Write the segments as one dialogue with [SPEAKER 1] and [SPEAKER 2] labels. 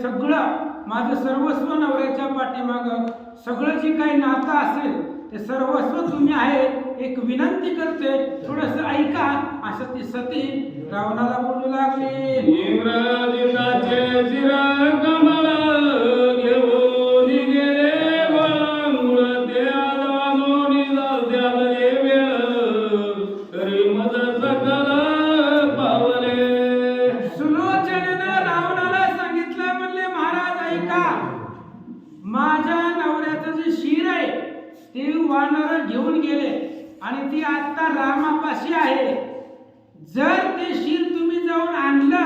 [SPEAKER 1] सगळं माझं सर्वस्व नवऱ्याच्या पाठीमागं सगळं जे काही नातं असेल ते सर्वस्व तुम्ही आहे एक विनंती करते. थोडस ऐका असं ती सती रावणाला बोलू लागली. आहे. जर ते शीर तुम्ही जाऊन आणलं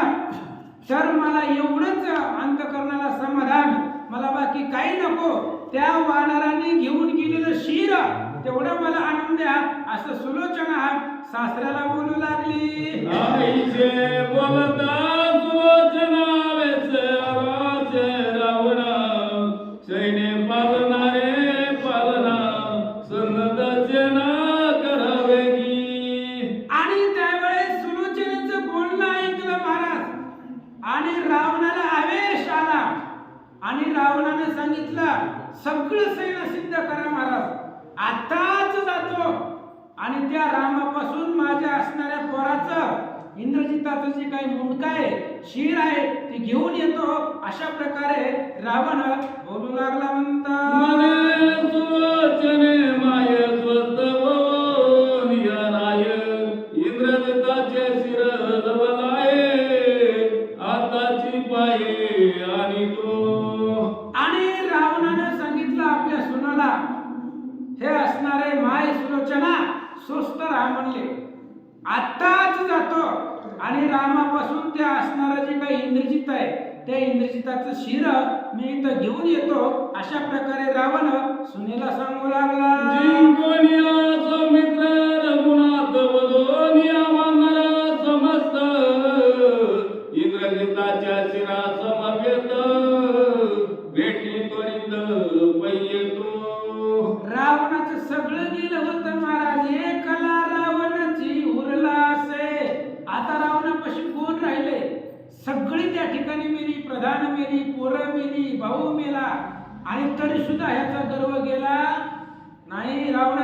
[SPEAKER 1] तर मला एवढंच अंतकरणाला समाधान. मला बाकी काही नको. त्या वानरांनी घेऊन गेलेलं शिर तेवढं मला आणून द्या. असं सुलोचना सासऱ्याला बोलू लागली.
[SPEAKER 2] बोलता
[SPEAKER 1] आणि रावणाला आवेश आला. आणि रावणाने सांगितलं सगळं सैन्य सिद्ध करा महाराज. आताच जातो. आणि त्या रामापासून माझ्या असणाऱ्या पोराचं इंद्रजिताचं जे काही मुंडका आहे शिर आहे ते घेऊन येतो. अशा प्रकारे रावण बोलू लागला म्हणता
[SPEAKER 2] आणि
[SPEAKER 1] रामापासून त्या असणारं जे काही इंद्रजित आहे त्या इंद्रजिताचं शिर मी इथं घेऊन येतो. अशा प्रकारे रावण सुनेला सांगू लागला.
[SPEAKER 2] जिंकोनिया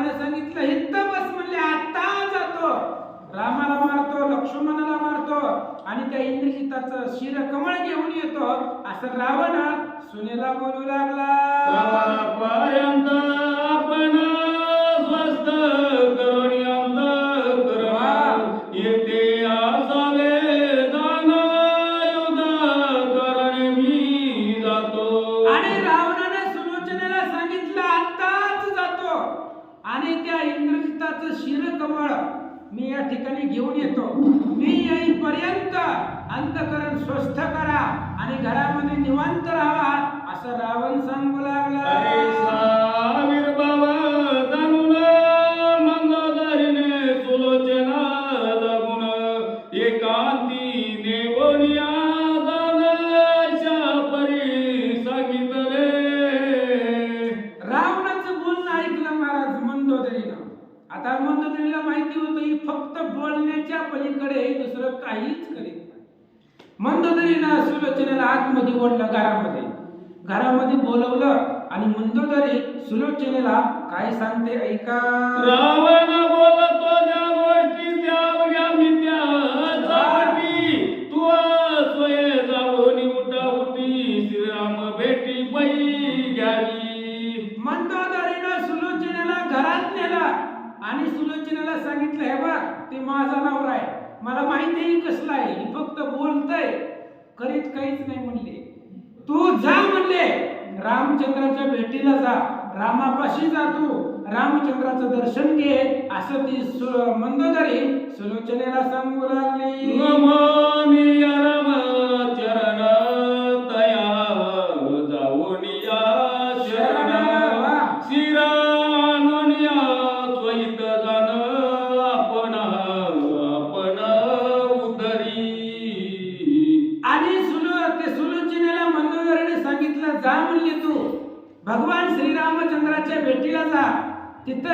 [SPEAKER 1] रामाने सांगितलं हित्त बस म्हणले आता जातो. रामाला मारतो लक्ष्मणाला मारतो आणि त्या इंद्रजिताचं शिर कमळ घेऊन येतो. असं रावण सुनेला बोलू लागला. काहीच करीत नाही. मंदोदरीनं सुलोचनेला आतमध्ये ओढलं घरामध्ये. घरामध्ये बोलवलं आणि मंदोदरी सुलोचनेला काय सांगते ऐका.
[SPEAKER 2] रावण बोलत
[SPEAKER 1] काहीच नाही म्हणले. तू जा म्हणले रामचंद्राच्या भेटीला जा. रामापाशी जा तू. रामचंद्राचं दर्शन घे. असं ती सु- मंदोदरी सुलोचनेला सांगू लागली.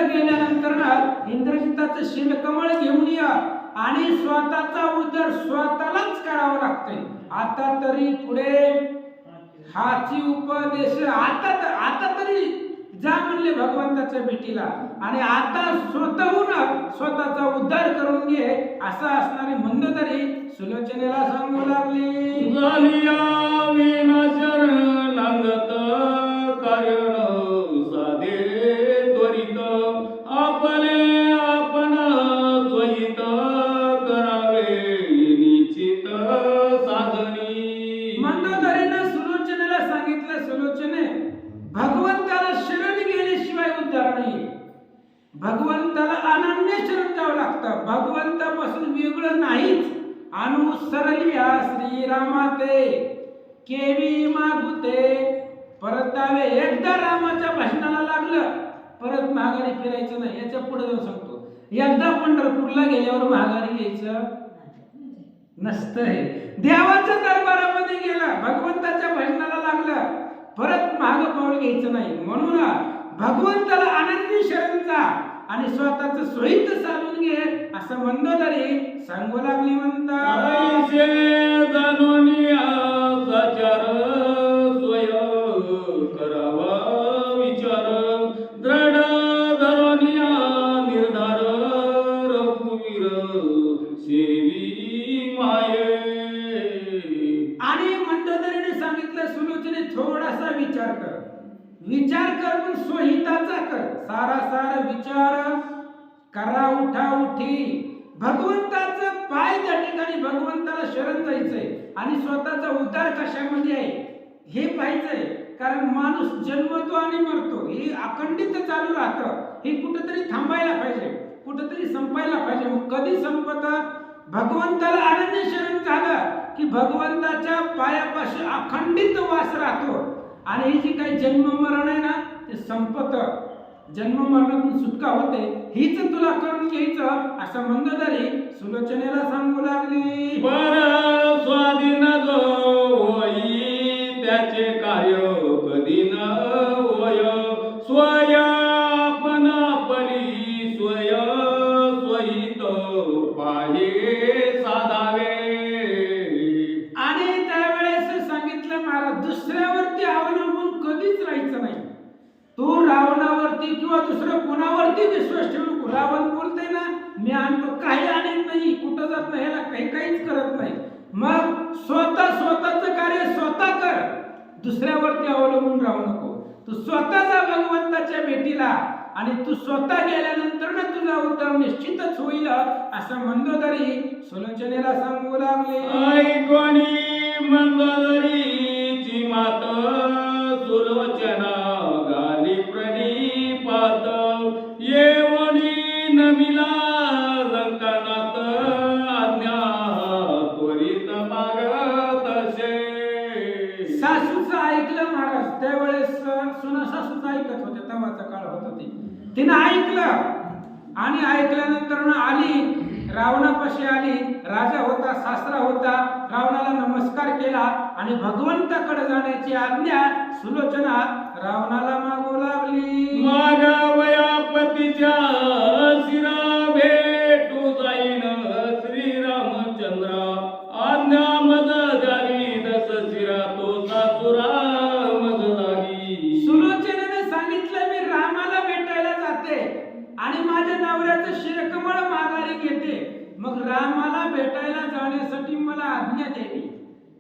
[SPEAKER 1] गेल्यानंतर ना इंद्रजिताचं शिलकमळ घेऊन या आणि स्वतःचा उदर स्वतःलाच करावं लागतंय. आता तरी पुढे हाची उपदेश आता आता तरी जा म्हणले भगवंताच्या भेटीला. आणि आता स्वतःहून स्वतःचा उद्धार करून घे असं असणारी मंदोदरी सुलोचनेला सांगू लागली.
[SPEAKER 2] झालिया कारण आपले आपण स्वहित करावे निश्चित साधनी.
[SPEAKER 1] मंदोदरीनं सुलोचनेला सांगितलं सुलोचने. भगवंताला शरण गेल्याशिवाय उद्धार नाही. भगवंताला अनन्य शरण जावं लागतं. भगवंतापासून वेगळं नाहीच. अनुसरल्या श्रीरामाते. केवी मागुते परतावे एकदा रामाच्या भाषणाला लागलं परत महागारी फिरायचं नाही याच्यापुढे जाऊन सांगतो. एकदा पंढरपूरला गेल्यावर महागारी यायचं नसतं हे. देवाच्या दरबारामध्ये गेला भगवंताच्या भजनाला लागला परत माग पाऊल घ्यायचं नाही. म्हणून भगवंताला अनन्य शरण जा आणि स्वतःच सोयीत चालून घे असं मंदोदरी सांगू लागली म्हणता माणूस जन्मतो आणि मरतो. हे अखंडित चालू राहतं. हे कुठंतरी थांबायला पाहिजे. कुठंतरी संपायला पाहिजे. मग कधी संपत? भगवंताला अनन्य शरण झालं की भगवंताच्या पायापाशी अखंडित वास राहतो. आणि ही जी काही जन्म मरण आहे ना ते संपत. जन्म मरणातून सुटका होते. हीच तुला करून घ्यायचं असं मंदोदरी सुलोचनेला सांगू लागली.
[SPEAKER 2] बर स्वाधीन
[SPEAKER 1] आणि तू स्वतः गेल्यानंतर ना तुझा उद्धार निश्चितच होईल असं मंदोदरी सुलोचनेला सांगू लागले.
[SPEAKER 2] ऐकोणी मंदोदरीची मात सुलोचना
[SPEAKER 1] आणि ऐकल्यानंतर ना आली रावणापाशी आली राजा होता सासरा होता रावणाला नमस्कार केला आणि भगवंताकडे जाण्याची आज्ञा सुलोचना रावणाला मागू लागली.
[SPEAKER 2] मागावया पतीच्या शिरा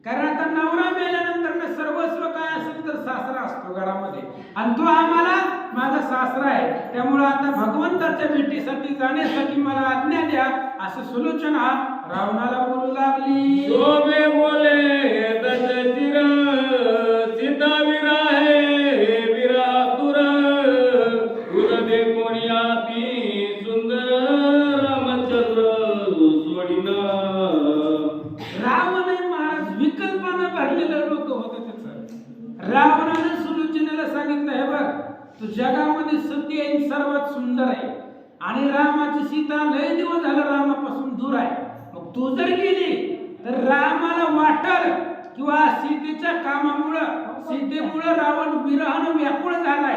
[SPEAKER 1] कारण आता नवरा मेल्यानंतर सर्वस्व काय असेल तर सासरा असतो घरामध्ये. आणि तो आम्हाला माझा सासरा आहे. त्यामुळे आता भगवंताच्या भेटीसाठी जाण्यासाठी मला आज्ञा द्या. असं सुलोचना रावणाला बोलू लागली.
[SPEAKER 2] शोभे बोले दस चिर
[SPEAKER 1] रावणानं सुलोचनेला सांगितलं हे बघ तू जगामध्ये सती आहे सर्वात सुंदर आहे. आणि रामाची सीता लय दिवस झालं रामापासून दूर आहे. मग तू जर गेली तर रामाला वाटल किंवा सीतेच्या कामामुळं सीतेमुळं रावण विरहानं व्याकुळ झाला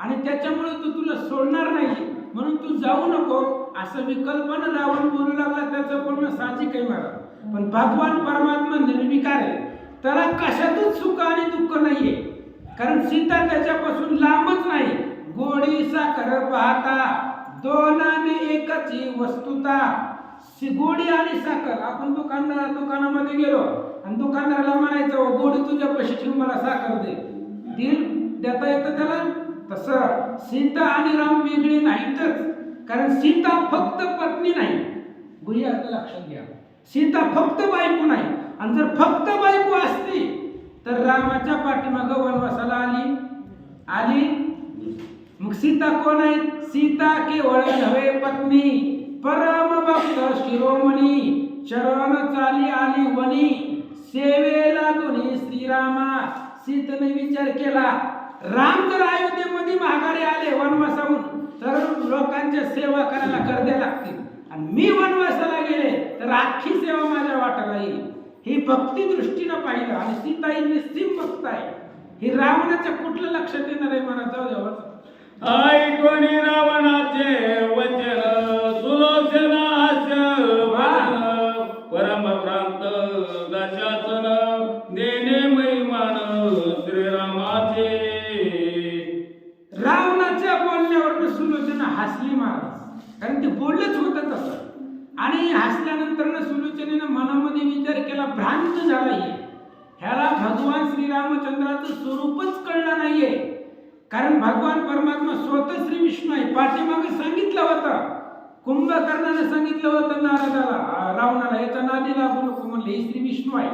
[SPEAKER 1] आणि त्याच्यामुळे तो तुला सोडणार नाही. म्हणून तू जाऊ नको. असं विकल्पनं रावण बोलू लागला त्याचं बोलणं साहजिक आहे मला पण भगवान परमात्मा निर्विकार आहे. त्याला कशातच सुख आणि दुःख नाहीये. कारण सीता त्याच्यापासून लांबच नाही. गोडी साखर पाहता दोनाने एकच वस्तुता. सी- गोडी आणि साखर आपण दुकानदार दुकानामध्ये गेलो आणि दुकानदाराला म्हणायचं गोडी तुझ्या पैसे ठेवून मला साखर दे. दिल देता येतं त्याला? तसं सीता आणि राम वेगळी नाहीतच. कारण सीता फक्त पत्नी नाही. गुही लक्षात घ्या. सीता फक्त बायको नाही. आणि जर फक्त बायको असती तर रामाच्या पाठीमागं वनवासाला आली. आली? मग सीता कोण आहे? सीता केवळ नव्हे पत्नी. परम भक्त शिरोमणी. चरण चाली आली वनी सेवेला दोन्ही श्रीरामा. सीतेने विचार केला राम जर अयोध्येमध्ये माघारी आले वनवासाहून. तर लोकांच्या सेवा करायला गर्दे लागतील आणि मी वनवासाला गेले तर अख्खी सेवा माझ्या वाटाला येईल. ही भक्ती दृष्टीनं पाहिलं आणि सीता ही निस्सीम भक्त आहे. ही रावणाच्या कुठलं लक्षात येणार आहे? मला जाऊ द्यावं
[SPEAKER 2] ऐकोनी रावणाचे वचन.
[SPEAKER 1] भ्रांत झालाय. ह्याला भगवान श्रीरामचंद्राचं स्वरूपच कळलं नाहीये. कारण भगवान परमात्मा स्वतः श्री विष्णू आहे. पाठीमागे सांगितलं होतं. कुंभकर्णाने सांगितलं होतं नारदाला. रावणाला. याचा नादी लागू नको म्हणले. हे श्री विष्णू आहे.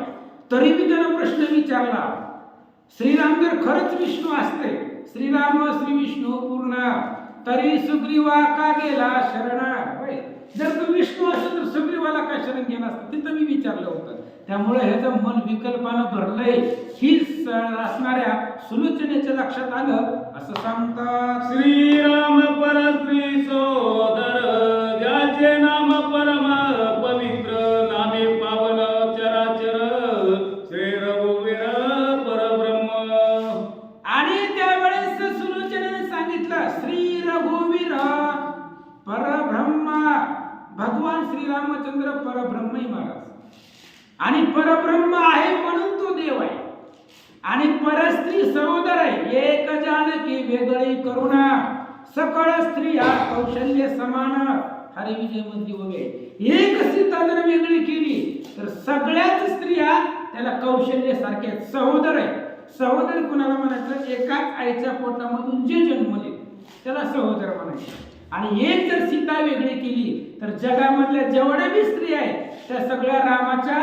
[SPEAKER 1] तरी मी त्याला प्रश्न विचारला. श्रीराम जर खरंच विष्णू असते श्रीराम श्री विष्णू पूर्ण. तरी सुग्रीवा का गेला शरण होय. जर तू विष्णू असेल तर सुग्रीवाला का शरण गेला असतं? तिथं मी विचारलं होतं. त्यामुळे ह्याचं मन विकल्पानं भरलंय ही असणाऱ्या सुलोचनेच्या लक्षात आलं असं सांगतात.
[SPEAKER 2] श्रीराम परश्री सोदर
[SPEAKER 1] हरे विजय मंत्री वगैरे एक सीता जर वेगळी केली तर सगळ्याच स्त्रिया त्याला कौशल्य सारखे आहेत. सहोदर आहे सहोदर कुणाला म्हणायचं? एकाच आईच्या पोटामधून जे जन्मले त्याला सहोदर म्हणायचे. आणि एक जर सीता वेगळी केली तर जगामधल्या जेवढ्या बी स्त्री आहेत त्या सगळ्या रामाच्या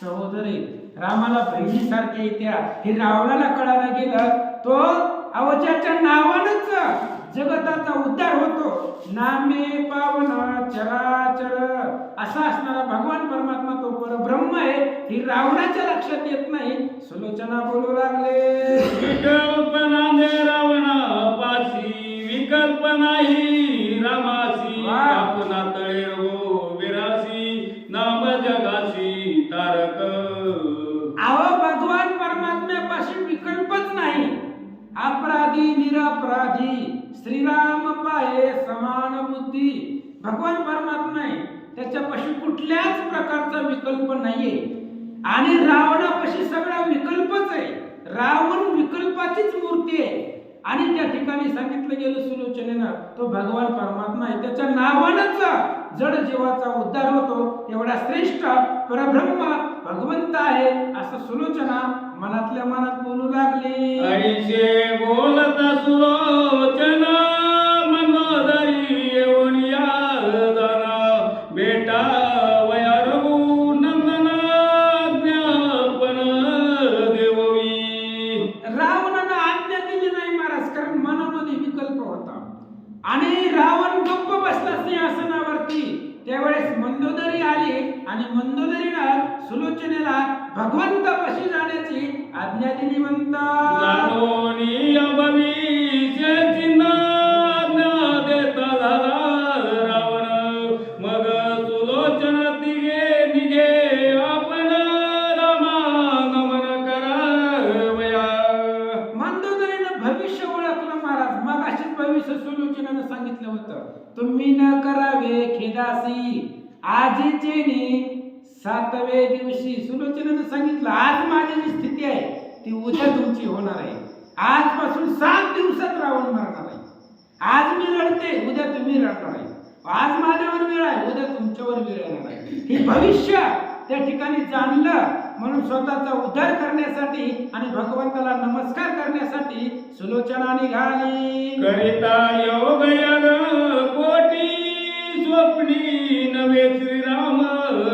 [SPEAKER 1] सहोदर आहेत. रामाला बहिणीसारख्या येत्या. हे रावणाला कळायला गेलं तो अवजाच्या नावानच जगताचा उद्धार होतो. नामे पावन चराचर. असा असणारा भगवान परमात्मा तो परब्रह्म आहे. ही रावणाच्या लक्षात येत नाही. सुलोचना बोलू लागले.
[SPEAKER 2] विकल्पना दे रावणा पाशी विकल्पना ही रामासी. आपला तळे रघो विरासी नाम जगासी तारक.
[SPEAKER 1] अहो भगवान परमात्म्यापाशी विकल्पच नाही. अपराधी निरपराधी. श्रीराम पाये समान बुद्धी. भगवान परमात्मा आहे. त्याच्यापाशी कुठल्याच प्रकारचा विकल्प नाहीये. आणि रावणापाशी सगळा विकल्पच आहे. रावण विकल्पाचीच मूर्ती आहे. आणि त्या ठिकाणी सांगितलं गेलं सुलोचनेनं तो भगवान परमात्मा आहे. त्याच्या नावानच जड जीवाचा उद्धार होतो. एवढा श्रेष्ठ परब्रह्म भगवंत आहे असं सुलोचना मनातल्या मनात बोलू लागली.
[SPEAKER 2] ऐसे बोलता सुलोचना मनोदरी येऊन या दाना बेटा वया रघु नंदना ज्ञापन देववी
[SPEAKER 1] रावणानं आज्ञा दिली नाही महाराज कारण मनामध्ये विकल्प होता. आणि रावण गप्प बसला सिंहासनावरती. त्यावेळेस मंदोदरी आली आणि मंदोदरीनं सुलोचनेला भगवंतापाशी जाण्याची आज्ञा दिली म्हणतात म्हणून उद्धार करण्यासाठी आणि भगवंताला नमस्कार करण्यासाठी सुलोचना निघाली
[SPEAKER 2] करिता योग कोटी स्वप्नी नवे श्रीराम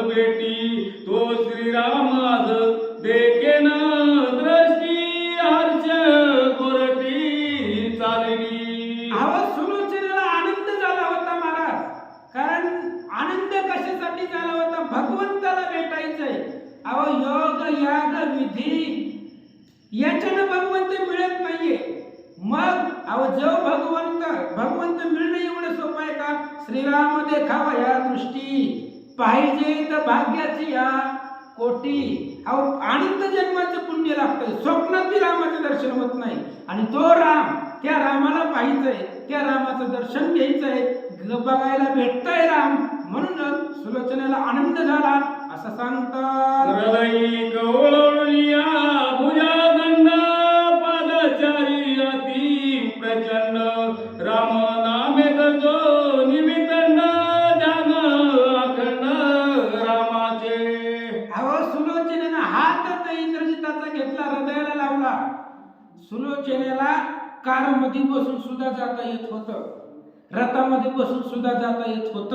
[SPEAKER 2] बेटी तो श्रीराम आज
[SPEAKER 1] अनंत जन्माचं पुण्य लागतं स्वप्नात बी रामाचं दर्शन होत नाही. आणि तो राम त्या रामाला पाहायचंय त्या रामाचं दर्शन घ्यायचंय. बघायला भेटतंय राम. म्हणूनच सुलोचनेला आनंद झाला. असं सांगतात. कारमध्ये बसून सुद्धा जाता येत होत. रथामध्ये बसून सुद्धा जाता येत होत.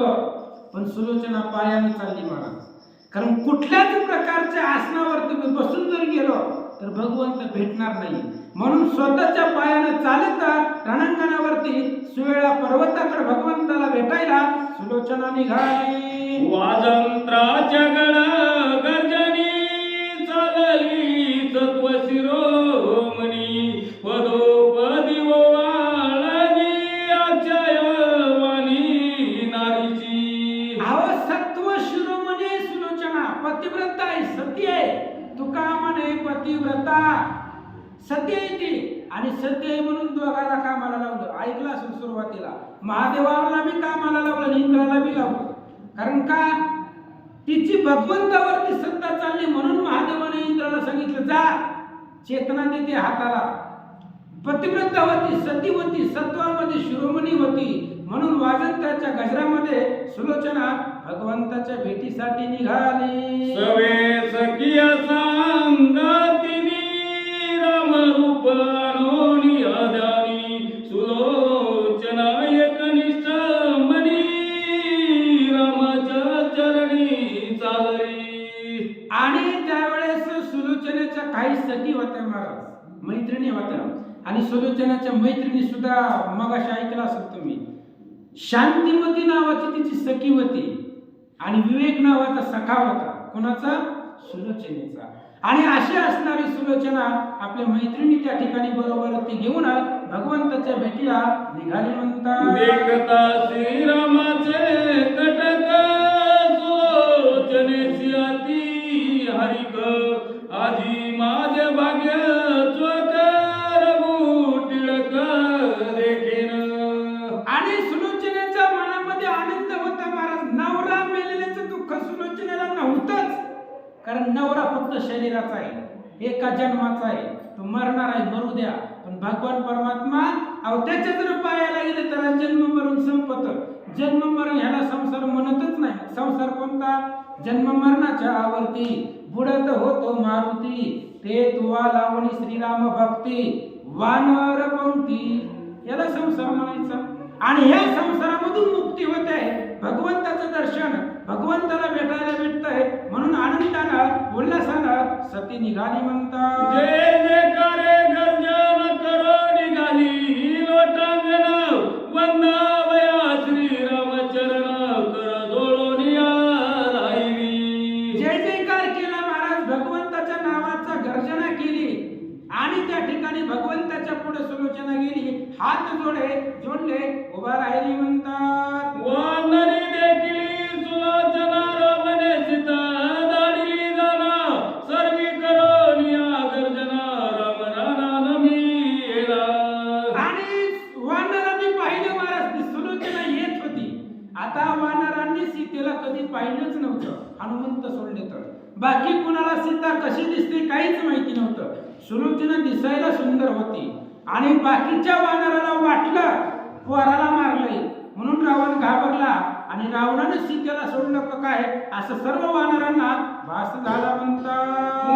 [SPEAKER 1] पण सुलोचना पायाने चालली महाराज कारण कुठल्याच प्रकारच्या आसनावर तुम्ही बसून जर गेलो तर भगवंत भेटणार नाही. म्हणून स्वतःच्या पायाने चालत रणांगणावरती सुवेळा पर्वताकडे भगवंताला भेटायला सुलोचना निघाली.
[SPEAKER 2] वाजंत्राच्या गण
[SPEAKER 1] ऐकलं असेल सुरुवातीला महादेवाला बी कामाला लावलं आणि इंद्राला बी लावलं. कारण का? तिची भगवंतावरती सत्ता चालली म्हणून महादेवाने इंद्राला सांगितलं जा चेतना देते हाताला. पतिव्रता होती सती होती सत्वामध्ये शिरोमणी होती म्हणून वाजंत्राच्या गजरामध्ये सुलोचना भगवंताच्या भेटीसाठी निघाली.
[SPEAKER 2] सवे सखिया सांगतिनी राम रूप आणोनी
[SPEAKER 1] सुलोचनाच्या मैत्रिणी सुद्धा मगाशी ऐकला असेल तुम्ही. शांतिमती नावाची तिची सखी होती आणि विवेक नावाचा सखा होता. कोणाचा? सुलोचनेचा आणि अशी असणारी सुलोचना आपल्या मैत्रिणी त्या ठिकाणी बरोबर ती घेऊन भगवंताच्या भेटीला निघाली म्हणतात.
[SPEAKER 2] श्रीरामाचे
[SPEAKER 1] कारण नवरा फक्त शरीराचा आहे. एका जन्माचा आहे. तो मरणार आहे मरू द्या. पण भगवान परमात्मा अहो त्याच्या जर पायाला गेले तर जन्म मरून संपत. जन्म मरण ह्याला संसार म्हणतच नाही. संसार कोणता? जन्म मरणाच्या आवर्ती. बुडत होतो मारुती. ते तुवा लावणी श्रीराम भक्ती. वानर पंक्ती. याला संसार म्हणायचा. आणि ह्या संसारामधून मुक्ती होते. भगवंताचं दर्शन. भगवंताला भेटायला भेटतंय म्हणून आनंदानं उल्हासानं सती निघाली म्हणतात
[SPEAKER 2] जय जयकारे गर्जन करो निघाली. लोटांगण वंदावया श्रीरामचरण कर जोडोनिया राहिली.
[SPEAKER 1] जय जयकार केला महाराज. भगवंताच्या नावाचा गर्जना केली. आणि त्या ठिकाणी भगवंताच्या पुढे सुलोचना गेली हात जोडे जोडले उभा राहिली म्हणतात. कशी दिसते काहीच माहिती नव्हतं. सुरुचीनं दिसायला सुंदर होती. आणि बाकीच्या वानराला वाटलं पोराला मारलंय. म्हणून रावण घाबरला आणि रावणाने सीतेला सोडलं का काय? असं सर्व वानरांना भास झाला म्हणतात.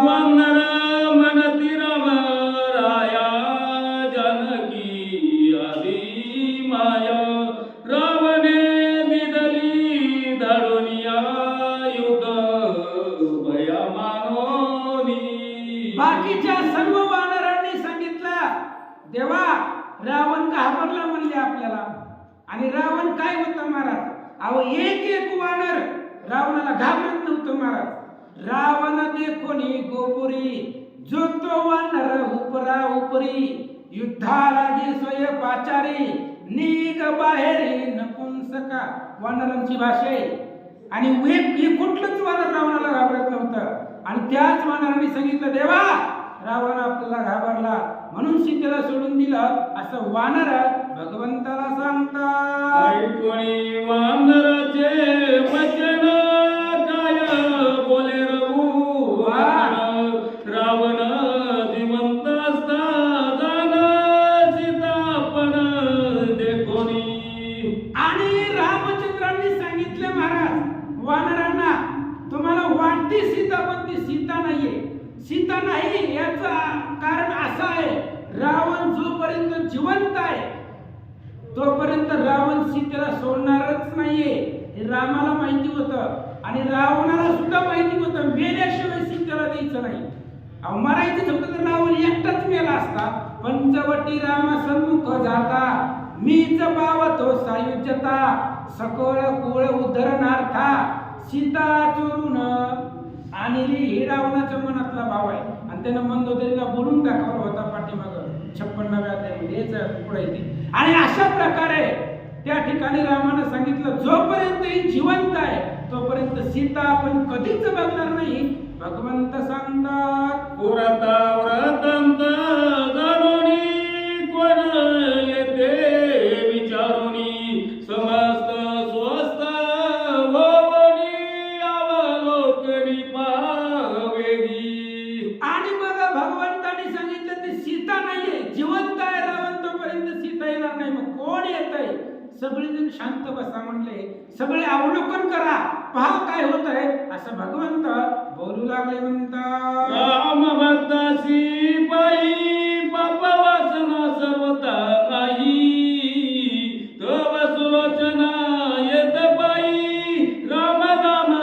[SPEAKER 2] वानर म्हणती राम राया
[SPEAKER 1] एक एक वानर रावणाला घाबरत नव्हतं महाराज. रावण देखोनी गोपुरी जो तो वानर उपरा उपरी युद्धाला गे सोय पाचारी निग बाहेरी नपुंसका वानरांची भाषा आहे. आणि हे कुठलंच वानर रावणाला घाबरत नव्हतं. आणि त्याच वानरांनी सांगितलं देवा रावण आपल्याला घाबरला. म्हणून सीतेला सोडून दिलं. असं वानर भगवंताला सांगता
[SPEAKER 2] ऐकोणी वानराचे वचन काय बोले रघुवाण रावण जिवंत असता जाण सीतापण देखोनी
[SPEAKER 1] आणि रामचंद्रांनी सांगितले महाराज वानरांना तुम्हाला वाटते सीता पण ती सीता नाहीये सीता नाही याचा कारण असं आहे रावण जोपर्यंत जिवंत आहे तोपर्यंत रावण सीतेला सोडणारच नाहीये हे रामाला माहिती होतं आणि रावणाला सुद्धा माहिती होतं मेल्याशिवाय सीतेला द्यायचं नाही अहो मरायचं होतं तर रावण एकटाच मेला असता पंचवटी रामा सन्मुख जाता मीच पावतो सायुज्यता सकळ कुळ उद्धरणार्था सीता चोरून. आणली हे रावणाच्या मनातला भाव आहे. आणि त्यानं मंदोदरीला बोलून दाखवला होता पाठीमाग. छप्पन्नाव्या हेच पुढे येते. आणि अशा प्रकारे त्या ठिकाणी रामानं सांगितलं जोपर्यंत ही जिवंत आहे तोपर्यंत सीता आपण कधीच बघणार नाही. भगवंत सांगतात
[SPEAKER 2] पुरता व्रतंत जाणोनी कोण येते विचारुनी समस्त स्वस्त होवनी अवलोकनी पावेगी
[SPEAKER 1] आणि मग भगवंताने सांगितलं ती सीता नाहीये जिवंत आहे रावण तोपर्यंत सीता येणार नाही. मग कोण येत आहे सगळेजण शांत बसा म्हणले सगळे अवलोकन करा पहा काय होत आहे असं भगवंत बोलू लागले म्हणता
[SPEAKER 2] राम भक्तासी पायी पाप वासना सर्वता नाही. तव सुलोचना येत पायी राम नाम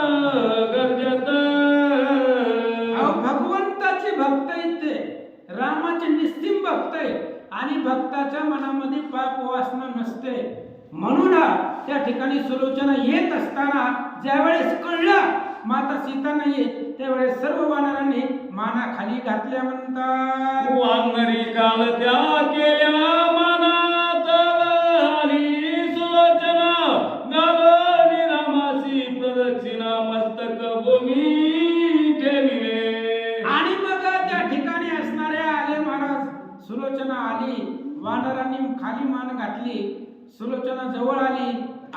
[SPEAKER 2] गरजत
[SPEAKER 1] भगवंताचे भक्त येते रामाचे निस्तिम भक्त आहे आणि भक्ताच्या मनामध्ये पाप वासना नसते. म्हणून त्या ठिकाणी सुलोचना येत असताना ज्यावेळेस कळलं माता सीता नाहीये त्यावेळेस सर्व वानरांनी माना खाली घातल्या म्हणतात.
[SPEAKER 2] वानरी काल त्या केल्या मनात आली सुलोचना रामासी प्रदक्षिणा मस्तक भूमी ठेविले.
[SPEAKER 1] आणि मग त्या ठिकाणी असणारे आले महाराज सुलोचना आली वानरांनी खाली मान घातली सुलोचना जवळ आली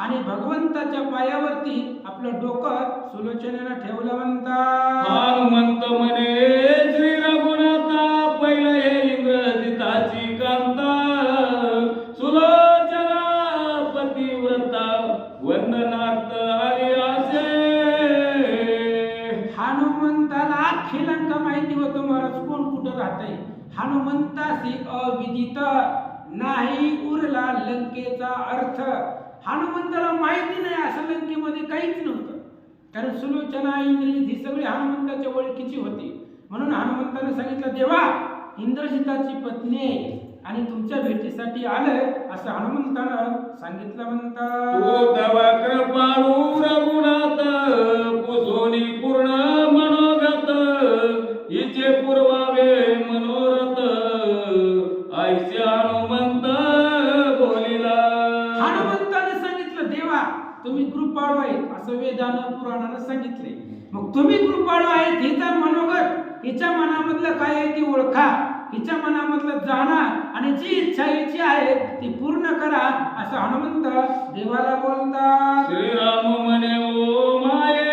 [SPEAKER 1] आणि भगवंताच्या पायावरती आपलं डोकं सुलोचनेनं ठेवलं म्हणतात.
[SPEAKER 2] हनुमंत सुलोचना
[SPEAKER 1] इंद्रजित ही सगळी हनुमंताच्या ओळखीची होती. म्हणून हनुमंताने सांगितलं देवा इंद्रजिताची पत्नी आणि तुमच्या भेटीसाठी आलंय. असं हनुमंतानं सांगितलं म्हणतात.
[SPEAKER 2] तव कृपाळू रघुनाथ पूर्ण
[SPEAKER 1] तुम्ही कृपाळू हिचा मनोगत हिच्या मनामधलं काय आहे ती ओळखा. हिच्या मनामधलं जाणा आणि जी इच्छा हिची आहे ती पूर्ण करा असं हनुमंत देवाला बोलतात.
[SPEAKER 2] श्रीराम म्हणे ओ माय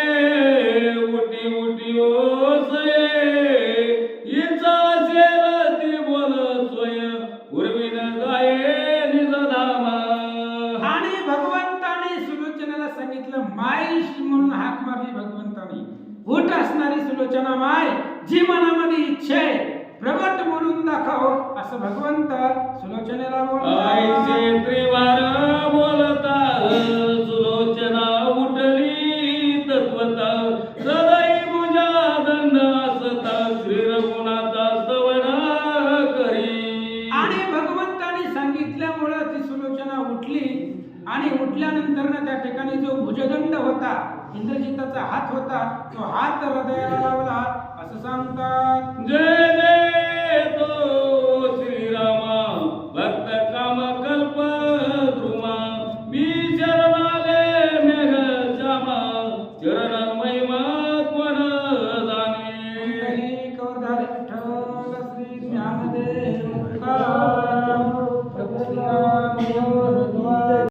[SPEAKER 1] दाखव असं